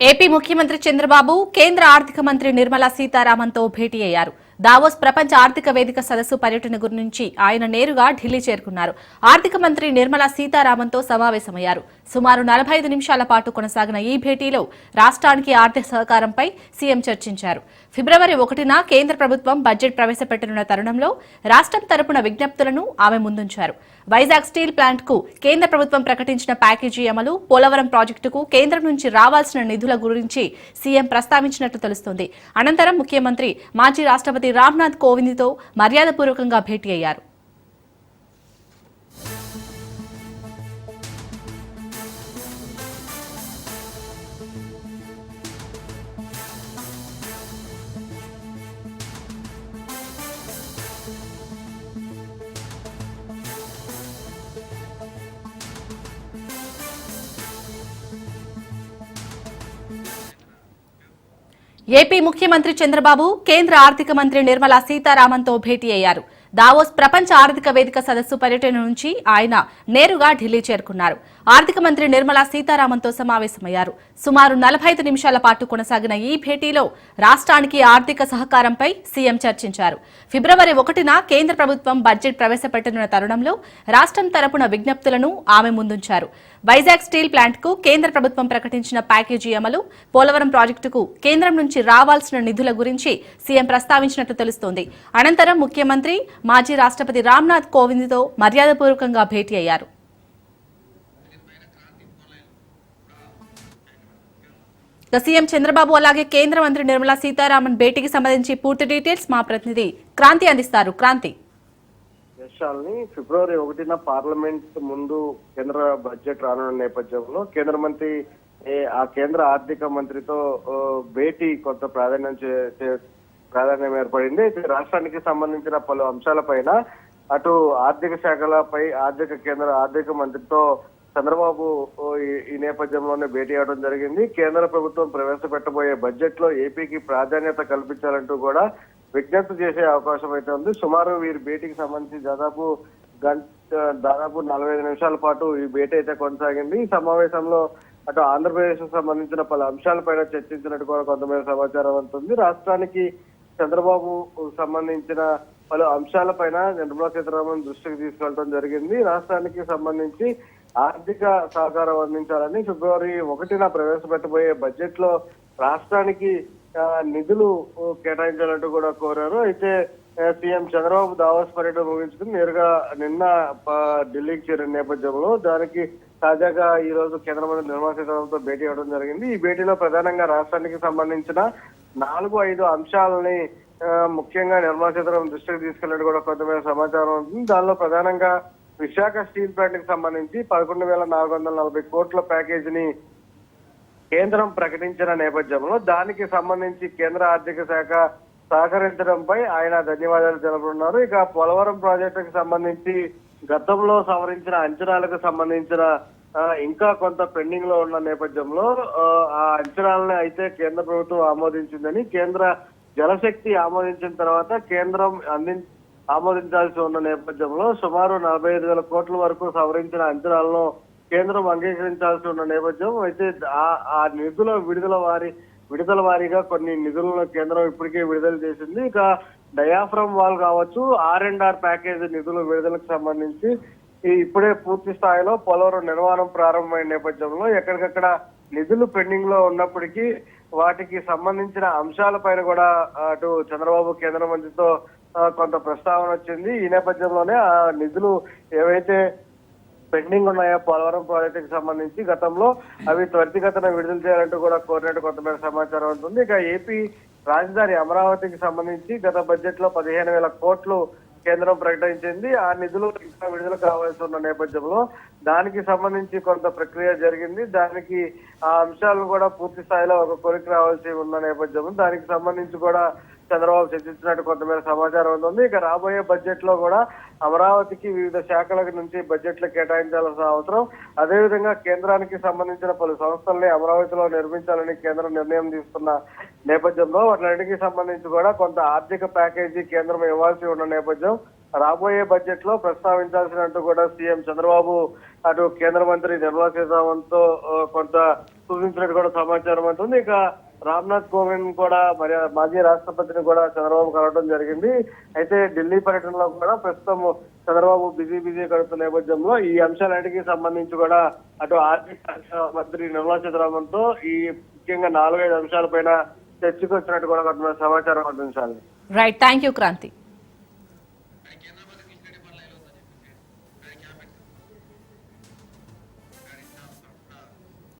AP ముఖ్యమంత్రి చంద్రబాబు కేంద్ర ఆర్థిక మంత్రి నిర్మలా సీతారామన్తో భేటీ అయ్యారు. దావోస్ ప్రపంచ ఆర్థిక వేదిక సదస్సు పర్యటన గురించి ఆయన నేరుగా ఢిల్లీ చేరుకున్నారు. ఆర్థిక మంత్రి నిర్మలా సీతారామన్తో సమావేశమయ్యారు. సుమారు నలభై ఐదు నిమిషాల పాటు కొనసాగిన ఈ భేటీలో రాష్ట్రానికి ఆర్థిక సహకారంపై సీఎం చర్చించారు. ఫిబ్రవరి ఒకటిన కేంద్ర ప్రభుత్వం బడ్జెట్ ప్రవేశపెట్టనున్న తరుణంలో రాష్ట్రం తరపున విజ్ఞప్తులను ఆమె ముందుంచారు. వైజాగ్ స్టీల్ ప్లాంట్కు కేంద్ర ప్రభుత్వం ప్రకటించిన ప్యాకేజీ అమలు పోలవరం ప్రాజెక్టుకు కేంద్రం నుంచి రావాల్సిన నిధుల గురించి సీఎం ప్రస్తావించినట్లు తెలుస్తోంది. అనంతరం ముఖ్యమంత్రి మాజీ రాష్ట్రపతి రామ్నాథ్ కోవింద్తో మర్యాదపూర్వకంగా భేటీ అయ్యారు. ఏపీ ముఖ్యమంత్రి చంద్రబాబు కేంద్ర ఆర్థిక మంత్రి నిర్మలా సీతారామన్తో భేటీ అయ్యారు. దావోస్ ప్రపంచ ఆర్థిక వేదిక సదస్సు పర్యటన నుంచి ఆయన నేరుగా ఢిల్లీ చేరుకున్నారు. ఆర్థిక మంత్రి నిర్మలా సీతారామన్తో సమావేశమయ్యారు. సుమారు నలభై ఐదు నిమిషాల పాటు కొనసాగిన ఈ భేటీలో రాష్ట్రానికి ఆర్థిక సహకారంపై సీఎం చర్చించారు. ఫిబ్రవరి ఒకటిన కేంద్ర ప్రభుత్వం బడ్జెట్ ప్రవేశపెట్టనున్న తరుణంలో రాష్ట్రం తరపున విజ్ఞప్తులను ఆమె ముందుంచారు. వైజాగ్ స్టీల్ ప్లాంట్కు కేంద్ర ప్రభుత్వం ప్రకటించిన ప్యాకేజీ అమలు పోలవరం ప్రాజెక్టుకు కేంద్రం నుంచి రావాల్సిన నిధుల గురించి సీఎం ప్రస్తావించినట్లు తెలుస్తోంది. అనంతరం ముఖ్యమంత్రి మాజీ రాష్ట్రపతి రామ్నాథ్ కోవింద్తో మర్యాదపూర్వకంగా భేటీ అయ్యారు. సీఎం చంద్రబాబు అలాగే కేంద్ర మంత్రి నిర్మలా సీతారామన్ భేటీకి సంబంధించి పూర్తి డీటెయిల్స్ మా ప్రతినిధి క్రాంతి అందిస్తారు. క్రాంతి. విషయాల్ని ఫిబ్రవరి ఒకటిన పార్లమెంట్ ముందు కేంద్ర బడ్జెట్ రానున్న నేపథ్యంలో కేంద్ర మంత్రి ఏ, ఆ కేంద్ర ఆర్థిక మంత్రితో భేటీ కొంత ప్రాధాన్యం చే- ప్రాధాన్యం ఏర్పడింది. అయితే రాష్ట్రానికి సంబంధించిన పలు అంశాలపైన అటు ఆర్థిక శాఖలపై ఆర్థిక కేంద్ర ఆర్థిక మంత్రితో చంద్రబాబు ఈ- నేపథ్యంలోనే భేటీ అవడం జరిగింది. కేంద్ర ప్రభుత్వం ప్రవేశపెట్టబోయే బడ్జెట్లో ఏపీకి ప్రాధాన్యత కల్పించాలంటూ కూడా విజ్ఞప్తి చేసే అవకాశం అయితే ఉంది. సుమారు వీరి భేటీకి సంబంధించి దాదాపు గంట దాదాపు నలభై ఐదు నిమిషాల పాటు ఈ భేటీ అయితే కొనసాగింది. ఈ సమావేశంలో అటు ఆంధ్రప్రదేశ్ సంబంధించిన పలు అంశాలపైన చర్చించినట్టు కూడా కొంతమేర సమాచారం ఉంటుంది రాష్ట్రానికి చంద్రబాబు సంబంధించిన పలు అంశాలపైన నిర్మలా సీతారామన్ దృష్టికి తీసుకెళ్ళడం జరిగింది. రాష్ట్రానికి సంబంధించి ఆర్థిక సహకారం అందించాలని ఫిబ్రవరి ఒకటిన ప్రవేశపెట్టబోయే బడ్జెట్లో రాష్ట్రానికి నిధులు కేటాయించాలంటూ కూడా కోరారు. అయితే సీఎం చంద్రబాబు దావాస్ పర్యటన ముగించుకుని నేరుగా నిన్న ఢిల్లీకి చేరిన నేపథ్యంలో దానికి తాజాగా ఈ రోజు కేంద్ర మంత్రి నిర్మలా సీతారామన్తో భేటీ అవ్వడం జరిగింది. ఈ భేటీలో ప్రధానంగా రాష్ట్రానికి సంబంధించిన నాలుగు ఐదు అంశాలని ముఖ్యంగా నిర్మలా సీతారామన్ దృష్టికి తీసుకెళ్ళినట్టు కూడా కొంతమేర సమాచారం ఉంటుంది. దానిలో ప్రధానంగా విశాఖ స్టీల్ ప్లాంట్కి సంబంధించి పదకొండు వేల నాలుగు వందల నలభై కోట్ల ప్యాకేజీని కేంద్రం ప్రకటించిన నేపథ్యంలో దానికి సంబంధించి కేంద్ర ఆర్థిక శాఖ సహకరించడంపై ఆయన ధన్యవాదాలు తెలుపుతున్నారు. ఇక పోలవరం ప్రాజెక్టుకు సంబంధించి గతంలో సవరించిన అంచనాలకు సంబంధించిన ఇంకా కొంత పెండింగ్లో ఉన్న నేపథ్యంలో ఆ, అంచనాలను అయితే కేంద్ర ప్రభుత్వం ఆమోదించిందని కేంద్ర జలశక్తి ఆమోదించిన తర్వాత కేంద్రం అంది ఆమోదించాల్సి ఉన్న నేపథ్యంలో సుమారు నలభై ఐదు వేల కోట్ల వరకు సవరించిన అంచనాలను కేంద్రం అంగీకరించాల్సి ఉన్న నేపథ్యం అయితే ఆ- ఆ నిధుల విడుదల వారి విడుదల వారీగా కొన్ని నిధులను కేంద్రం ఇప్పటికే విడుదల చేసింది. ఇక డయాఫ్రమ్ వాల్ కావచ్చు ఆర్ అండ్ ఆర్ ప్యాకేజ్ నిధుల విడుదలకు సంబంధించి ఇప్పుడే పూర్తి స్థాయిలో పోలవరం నిర్మాణం ప్రారంభమైన నేపథ్యంలో ఎక్కడికక్కడ నిధులు పెండింగ్లో ఉన్నప్పటికీ వాటికి సంబంధించిన అంశాలపైన కూడా అటు చంద్రబాబు కేంద్ర మంత్రితో కొంత ప్రస్తావన వచ్చింది. ఈ నేపథ్యంలోనే ఆ నిధులు ఏవైతే పెండింగ్ ఉన్నాయో పోలవరం ప్రాజెక్టుకి సంబంధించి గతంలో అవి త్వరితగతన విడుదల చేయాలంటూ కూడా కోరినట్టు కొంతమేర సమాచారం ఉంటుంది. ఇక ఏపీ రాజధాని అమరావతికి సంబంధించి గత బడ్జెట్లో పదిహేను వేల కోట్లు కేంద్రం ప్రకటించింది. ఆ నిధులు ఇంకా విడుదల కావాల్సి ఉన్న నేపథ్యంలో దానికి సంబంధించి కొంత ప్రక్రియ జరిగింది. దానికి ఆ అంశాలను కూడా పూర్తి స్థాయిలో ఒక కోరిక రావాల్సి ఉన్న నేపథ్యంలో దానికి సంబంధించి కూడా చంద్రబాబు చర్చించినట్టు కొంతమేర సమాచారం ఉంది. ఇక రాబోయే బడ్జెట్లో కూడా అమరావతికి వివిధ శాఖల నుంచి బడ్జెట్లు కేటాయించాల్సిన అవసరం. అదేవిధంగా కేంద్రానికి సంబంధించిన పలు సంస్థల్ని అమరావతిలో నిర్మించాలని కేంద్రం నిర్ణయం తీసుకున్న నేపథ్యంలో వాటికి సంబంధించి కూడా కొంత ఆర్థిక ప్యాకేజీ కేంద్రం ఇవ్వాల్సి ఉన్న నేపథ్యం రాబోయే బడ్జెట్లో ప్రస్తావించాల్సినట్టు కూడా సీఎం చంద్రబాబు అటు కేంద్ర మంత్రి నిర్మలా సీతారామన్తో కొంత సూచించినట్టు కూడా సమాచారం ఉంటుంది ఇక రామ్నాథ్ కోవింద్ కూడా మరి మాజీ రాష్ట్రపతిని కూడా చంద్రబాబు కలవడం జరిగింది. అయితే ఢిల్లీ పర్యటనలో కూడా ప్రస్తుతం చంద్రబాబు బిజీ బిజీ గడుపుతున్న నేపథ్యంలో ఈ అంశాలన్నిటికీ సంబంధించి కూడా అటు ఆర్థిక శాఖ మంత్రి నిర్మలా సీతారామన్తో ఈ ముఖ్యంగా నాలుగైదు అంశాలపైన చర్చకు వచ్చినట్టు కూడా కొంత సమాచారం అందించాలి. Right thank you Kranti